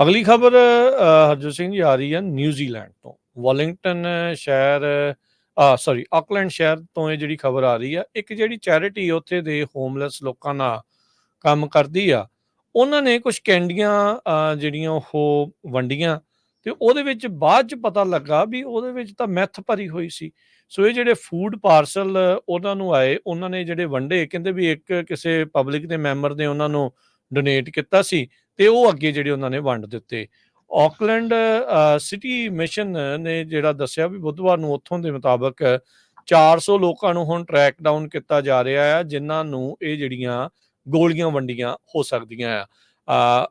ਅਗਲੀ ਖਬਰ ਹਰਜੋਤ ਸਿੰਘ ਜੀ ਆ ਰਹੀ ਹੈ ਨਿਊਜ਼ੀਲੈਂਡ ਤੋਂ। ਵੈਲਿੰਗਟਨ ਸ਼ਹਿਰ ਆ ਸੌਰੀ ਆਕਲੈਂਡ ਸ਼ਹਿਰ ਤੋਂ ਇਹ ਜਿਹੜੀ ਖਬਰ ਆ ਰਹੀ ਆ, ਇੱਕ ਜਿਹੜੀ ਚੈਰਿਟੀ ਉੱਥੇ ਦੇ ਹੋਮਲੈਸ ਲੋਕਾਂ ਨਾਲ ਕੰਮ ਕਰਦੀ ਆ, ਉਹਨਾਂ ਨੇ ਕੁਝ ਕੈਂਡੀਆਂ ਜਿਹੜੀਆਂ ਉਹ ਵੰਡੀਆਂ ਤੇ ਉਹਦੇ ਵਿੱਚ ਬਾਅਦ ਚ ਪਤਾ ਲੱਗਾ ਵੀ ਉਹਦੇ ਵਿੱਚ ਤਾਂ ਮੈਥ ਭਰੀ ਹੋਈ ਸੀ। ਸੋ ਇਹ ਜਿਹੜੇ ਫੂਡ ਪਾਰਸਲ ਉਹਨਾਂ ਨੂੰ ਆਏ, ਉਹਨਾਂ ਨੇ ਜਿਹੜੇ ਵੰਡੇ, ਕਹਿੰਦੇ ਵੀ ਇੱਕ ਕਿਸੇ ਪਬਲਿਕ ਦੇ ਮੈਂਬਰ ਨੇ ਉਹਨਾਂ ਨੂੰ ਡੋਨੇਟ ਕੀਤਾ ਸੀ। ਤੇ ਉਹ ਅੱਗੇ ਜਿਹੜੇ ਉਹਨਾਂ ਨੇ ਵੰਡ ਦਿੱਤੇ। ਆਕਲੈਂਡ ਸਿਟੀ ਮਿਸ਼ਨ ਨੇ ਜਿਹੜਾ ਦੱਸਿਆ ਵੀ ਬੁੱਧਵਾਰ ਨੂੰ ਉੱਥੋਂ ਦੇ ਮੁਤਾਬਕ 400 ਲੋਕਾਂ ਨੂੰ ਹੁਣ ਟਰੈਕ ਡਾਊਨ ਕੀਤਾ ਜਾ ਰਿਹਾ ਹੈ ਜਿਨ੍ਹਾਂ ਨੂੰ ਇਹ ਜਿਹੜੀਆਂ ਗੋਲੀਆਂ ਵੰਡੀਆਂ ਹੋ ਸਕਦੀਆਂ ਆ।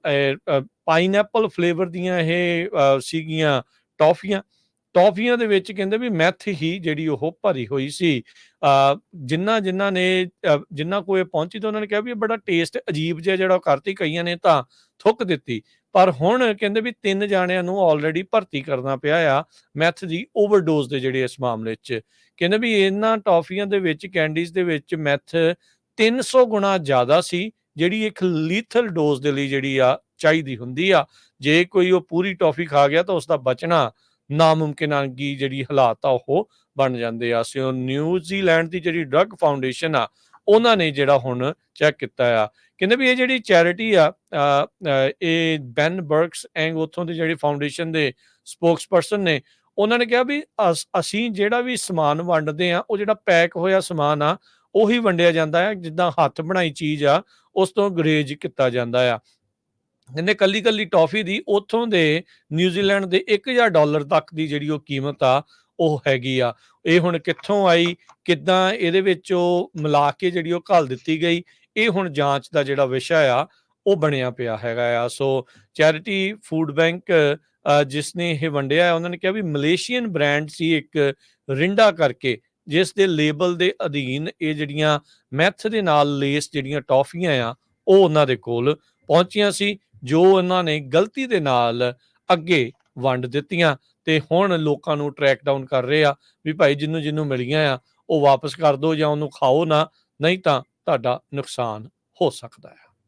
ਪਾਈਨਐਪਲ ਫਲੇਵਰ ਦੀਆਂ ਇਹ ਸੀਗੀਆਂ ਟੌਫੀਆਂ। ਟੌਫੀਆਂ ਦੇ ਵਿੱਚ ਕਹਿੰਦੇ ਵੀ ਮੈਥ ਹੀ ਜਿਹੜੀ ਉਹ ਭਰੀ ਹੋਈ ਸੀ। ਅ, ਜਿਨ੍ਹਾਂ ਨੇ ਜਿੰਨਾ ਜਿਨ੍ਹਾਂ ਕੋਲ ਪਹੁੰਚੀ ਤਾਂ ਉਹਨਾਂ ਨੇ ਕਿਹਾ ਵੀ ਇਹ ਬੜਾ ਟੇਸਟ ਅਜੀਬ ਜਿਹਾ ਜਿਹੜਾ ਉਹ ਕਰਤੀ ਕਈਆਂ ਨੇ ਤਾਂ ਥੁੱਕ ਦਿੱਤੀ। ਪਰ ਹੁਣ ਕਹਿੰਦੇ ਵੀ ਤਿੰਨ ਜਾਣਿਆਂ ਨੂੰ ਆਲਰੇਡੀ ਭਰਤੀ ਕਰਨਾ ਪਿਆ ਆ ਮੈਥ ਦੀ ਓਵਰਡੋਜ਼ ਦੇ ਜਿਹੜੇ ਇਸ ਮਾਮਲੇ 'ਚ। ਕਹਿੰਦੇ ਵੀ ਇਹਨਾਂ ਟੌਫੀਆਂ ਦੇ ਵਿੱਚ ਕੈਂਡੀਜ਼ ਦੇ ਵਿੱਚ ਮੈਥ 300 ਗੁਣਾ ਜ਼ਿਆਦਾ ਸੀ ਜਿਹੜੀ ਇੱਕ ਲੀਥਲ ਡੋਜ਼ ਦੇ ਲਈ ਜਿਹੜੀ ਆ ਚਾਹੀਦੀ ਹੁੰਦੀ ਆ। ਜੇ ਕੋਈ ਉਹ ਪੂਰੀ ਟੌਫੀ ਖਾ ਗਿਆ ਤਾਂ ਉਸ ਦਾ ਬਚਣਾ ਨਾਮੁਮਕਿਨ ਆ ਕੀ ਜਿਹੜੀ ਹਾਲਾਤ ਆ, ਉਹ ਬਣ ਜਾਂਦੇ ਆ। ਸੋ ਨਿਊਜ਼ੀਲੈਂਡ ਦੀ ਜਿਹੜੀ ਡਰੱਗ ਫਾਊਂਡੇਸ਼ਨ ਆ, ਉਹਨਾਂ ਨੇ ਜਿਹੜਾ ਹੁਣ ਚੈੱਕ ਕੀਤਾ ਆ। ਕਹਿੰਦੇ ਵੀ ਇਹ ਜਿਹੜੀ ਚੈਰਿਟੀ ਆ ਇਹ ਬੈਨ ਬਰਕਸ ਐਂਗ ਉਥੋਂ ਦੀ ਜਿਹੜੀ ਫਾਊਂਡੇਸ਼ਨ ਦੇ ਸਪੋਕਸਪਰਸਨ ਨੇ, ਉਹਨਾਂ ਨੇ ਕਿਹਾ ਵੀ ਅਸ- ਅਸੀਂ ਜਿਹੜਾ ਵੀ ਸਮਾਨ ਵੰਡਦੇ ਆ, ਉਹ ਜਿਹੜਾ ਪੈਕ ਹੋਇਆ ਸਮਾਨ ਆ, ਉਹੀ ਵੰਡਿਆ ਜਾਂਦਾ ਹੈ ਜਿੱਦਾਂ ਹੱਥ ਬਣਾਈ ਚੀਜ਼ ਆ, ਉਸ ਤੋਂ ਗਰੇਜ ਕੀਤਾ ਜਾਂਦਾ ਆ। ਕਹਿੰਦੇ ਕੱਲੀ ਕੱਲੀ ਟੌਫੀ ਦੀ ਉਥੋਂ ਦੇ ਨਿਊਜ਼ੀਲੈਂਡ ਦੇ 1000 ਡਾਲਰ ਤੱਕ ਦੀ ਜਿਹੜੀ ਉਹ ਕੀਮਤ ਆ, ਉਹ ਹੈਗੀ ਆ। ਇਹ ਹੁਣ ਕਿੱਥੋਂ ਆਈ, ਕਿੱਦਾਂ ਇਹਦੇ ਵਿੱਚ ਉਹ ਮਿਲਾ ਕੇ ਜਿਹੜੀ ਉਹ ਘਾਲ ਦਿੱਤੀ ਗਈ, ਇਹ ਹੁਣ ਜਾਂਚ ਦਾ ਜਿਹੜਾ ਵਿਸ਼ਾ ਆ, ਉਹ ਬਣਿਆ ਪਿਆ ਹੈਗਾ ਆ। ਸੋ ਚੈਰਿਟੀ ਫੂਡ ਬੈਂਕ ਜਿਸ ਨੇ ਇਹ ਵੰਡਿਆ, ਉਹਨਾਂ ਨੇ ਕਿਹਾ ਵੀ ਮਲੇਸ਼ੀਅਨ ਬ੍ਰਾਂਡ ਸੀ ਇੱਕ ਰਿੰਡਾ ਕਰਕੇ, ਜਿਸ ਦੇ ਲੇਬਲ ਦੇ ਅਧੀਨ ਇਹ ਜਿਹੜੀਆਂ ਮੈਥ ਦੇ ਨਾਲ ਲੇਸ ਜਿਹੜੀਆਂ ਟੌਫੀਆਂ ਆ, ਉਹ ਉਹਨਾਂ ਦੇ ਕੋਲ ਪਹੁੰਚੀਆਂ ਸੀ। ਜੋ ਉਹਨਾਂ ਨੇ ਗਲਤੀ ਦੇ ਨਾਲ ਅੱਗੇ ਵੰਡ ਦਿੱਤੀਆਂ ਤੇ ਹੁਣ ਲੋਕਾਂ ਨੂੰ ਟਰੈਕ ਡਾਊਨ ਕਰ ਰਹੇ ਆ ਵੀ ਭਾਈ ਜਿੰਨੂੰ ਜਿੰਨੂੰ ਮਿਲੀਆਂ ਆ, ਉਹ ਵਾਪਸ ਕਰ ਦਿਓ ਜਾਂ ਉਹਨੂੰ ਖਾਓ ਨਾ, ਨਹੀਂ ਤਾਂ ਤੁਹਾਡਾ ਨੁਕਸਾਨ ਹੋ ਸਕਦਾ ਹੈ।